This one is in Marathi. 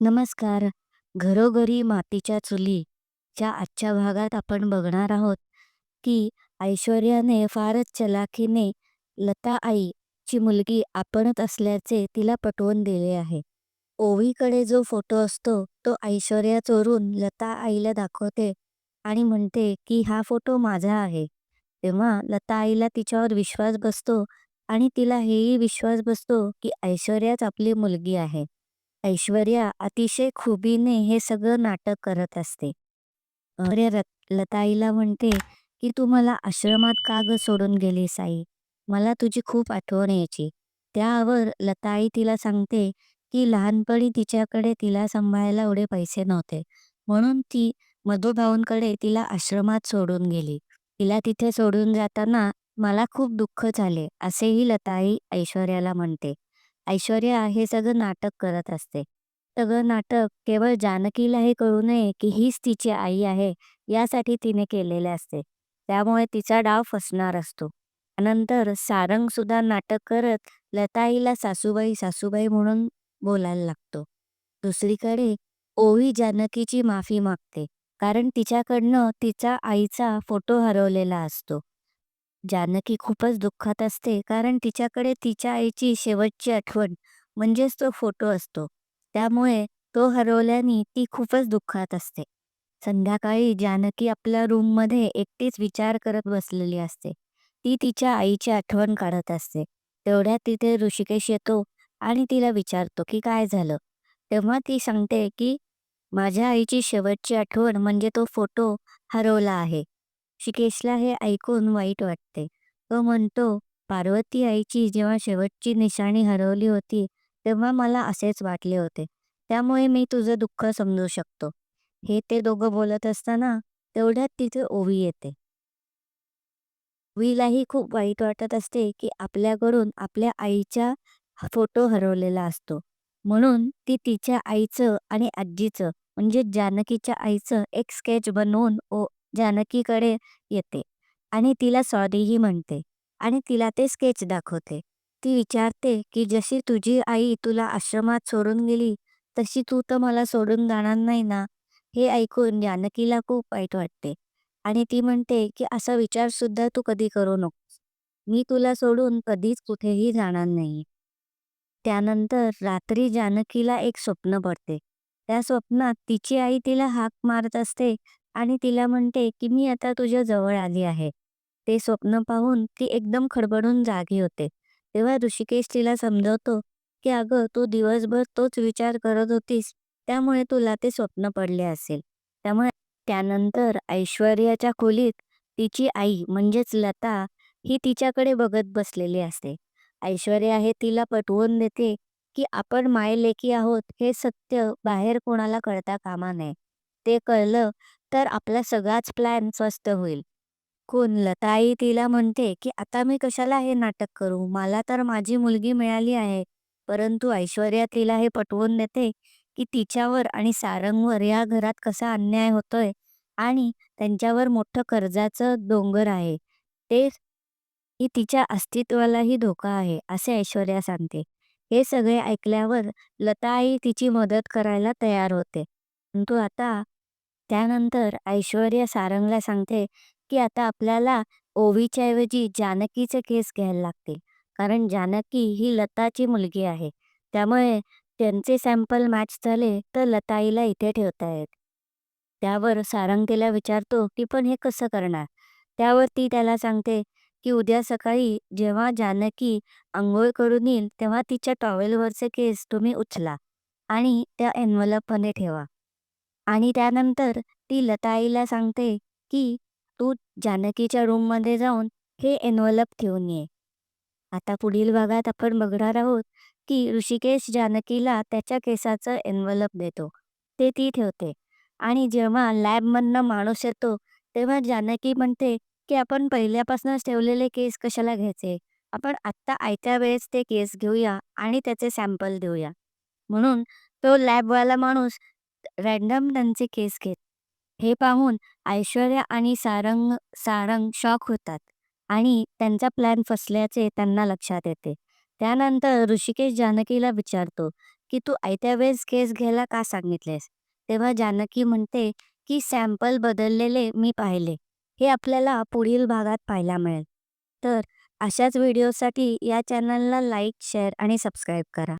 नमस्कार. घरोघरी मातीच्या चुलीच्या आजच्या भागात आपण बघणार आहोत की ऐश्वर्याने फारच चलाखीने लता आईची मुलगी आपणच असल्याचे तिला पटवून दिले आहे. ओवीकडे जो फोटो असतो तो ऐश्वर्या चोरून लता आईला दाखवते आणि म्हणते की हा फोटो माझा आहे. तेव्हा लता आईला तिच्यावर विश्वास बसतो आणि तिला हेही विश्वास बसतो की ऐश्वर्याच आपली मुलगी आहे. ऐश्वर्या अतिशय खुबीने हे सगळं नाटक करत असते. अरे लताईला म्हणते की तू मला आश्रमात का ग सोडून गेलीस आई? मला तुझी खूप आठवण यायची. त्यावर लताई तिला सांगते की लहानपणी तिच्याकडे तिला सांभाळायला एवढे पैसे नव्हते. म्हणून ती मधुभाऊंकडे तिला आश्रमात सोडून गेली. तिला तिथे सोडून जाताना मला खूप दुःख झाले असेही लताई ऐश्वर्याला म्हणते. ऐश्वर्या हे सगळं नाटक करत असते. सगळं नाटक केवळ जानकीला हे कळू नये की हीच तिची आई आहे यासाठी तिने केलेले असते. त्यामुळे तिचा डाव फसणार असतो. नंतर सारंग सुद्धा नाटक करत लताईला सासूबाई सासूबाई म्हणून बोलायला लागतो. दुसरीकडे ओवी जानकीची माफी मागते कारण तिच्याकडनं तिचा आईचा फोटो हरवलेला असतो. जानकी खूपच दुःखात असते कारण तिच्याकडे तिच्या आईची शेवटची आठवण म्हणजेच तो फोटो असतो. त्यामुळे तो हरवल्याने ती खूपच दुःखात असते. संध्याकाळी जानकी आपल्या रूममध्ये एकटीच विचार करत बसलेली असते. ती तिच्या आईची आठवण काढत असते. तेवढ्यात तिथे ऋषिकेश येतो आणि तिला विचारतो की काय झालं? तेव्हा ती सांगते की माझ्या आईची शेवटची आठवण म्हणजे तो फोटो हरवला आहे. शिकेशला हे ऐकून वाईट वाटते. तो म्हणतो पार्वती आईची जेव्हा शेवटची निशाणी हरवली होती तेव्हा मला असेच वाटले होते. त्यामुळे मी तुझं दुःख समजू शकतो. हे ते दोघं बोलत असताना तेवढ्यात तिथे ओवी येते. ओवीलाही खूप वाईट वाटत असते की आपल्याकडून आपल्या आईचा फोटो हरवलेला असतो. म्हणून ती तिच्या आईचं आणि आजीचं म्हणजे जानकीच्या आईचं एक स्केच बनवून ओ जानकीकडे येते आणि तिला सॉरीही म्हणते आणि तिला ते स्केच दाखवते. ती विचारते की जशी तुझी आई तुला आश्रमात सोडून गेली तशी तू तर मला सोडून जाणार नाही ना? हे ऐकून जानकीला खूप वाईट वाटते आणि ती म्हणते की असा विचार सुद्धा तू कधी करू नकोस. मी तुला सोडून कधीच कुठेही जाणार नाही. त्यानंतर रात्री जानकीला एक स्वप्न पडते. त्या स्वप्नात तिची आई तिला हाक मारत असते आणि तिला म्हणते की मी आता तुझ्या जवळ आली आहे. ते स्वप्न पाहून ती एकदम खडबडून जागी होते. तेव्हा ऋषिकेश तिला समजवतो की अगं तू दिवसभर तोच विचार करत होतीस त्यामुळे तुला ते स्वप्न पडले असेल. त्यामुळे त्यानंतर ऐश्वर्याच्या खोलीत तिची आई म्हणजेच लता ही तिच्याकडे बघत बसलेली असते. ऐश्वर्या हे तिला पटवून देते की आपण मायलेकी आहोत हे सत्य बाहेर कोणाला कळता कामा नये. ते कळलं तर आपला सगळाच प्लॅन स्वस्त होईल. कोण लताई तिला म्हणते की आता मी कशाला हे नाटक करू? मला तर माझी मुलगी मिळाली आहे. परंतु ऐश्वर्या तिला हे पटवून देते की तिच्यावर आणि सारंगवर या घरात कसा अन्याय होतोय आणि त्यांच्यावर मोठं कर्जाचं डोंगर आहे. ते ही तिच्या अस्तित्वालाही धोका आहे असे ऐश्वर्या सांगते. हे सगळे ऐकल्यावर लताई तिची मदत करायला तयार होते. परंतु आता त्यानंतर ऐश्वर्या सारंगला सांगते की आता आपल्याला ओवीच्या ऐवजी जानकीचे केस घ्यायला लागतील कारण जानकी ही लताची मुलगी आहे. त्यामुळे त्यांचे सॅम्पल मॅच झाले तर लताईला इथे ठेवता येत त्यावर सारंग तिला विचारतो की पण हे कसं करणार? त्यावर ती त्याला सांगते की उद्या सकाळी जेव्हा जानकी आंघोळ करून येईल तेव्हा तिच्या टॉवेलवरचे केस तुम्ही उचला आणि त्या एनवलपमध्ये ठेवा. आणि त्यानंतर ती लताईला सांगते की तू जानकीच्या रूममध्ये जाऊन हे एनवलप ठेवून ये. आता पुढील भागात आपण बघणार आहोत की ऋषिकेश जानकीला त्याच्या केसाचं एनवलप देतो. ते ती ठेवते. आणि जेव्हा लॅबमधनं माणूस येतो तेव्हा जानकी म्हणते की आपण पहिल्यापासूनच ठेवलेले केस कशाला घ्यायचे? आपण आत्ता आयत्या वेळेस ते केस घेऊया आणि त्याचे सॅम्पल देऊया. म्हणून तो लॅबवाला माणूस रॅन्डम त्यांचे केस घेत. हे पाहून ऐश्वर्या आणि सारंग सारंग शॉक होतात आणि त्यांचा प्लॅन फसल्याचे त्यांना लक्षात येते. त्यानंतर ऋषिकेश जानकीला विचारतो की तू आयत्या वेळेस केस घ्यायला का सांगितलेस? तेव्हा जानकी म्हणते की सॅम्पल बदललेले मी पाहिले. हे आपल्याला पुढील भागात पाहायला मिळेल. तर अशाच व्हिडिओसाठी या चॅनलला लाईक शेअर आणि सबस्क्राईब करा.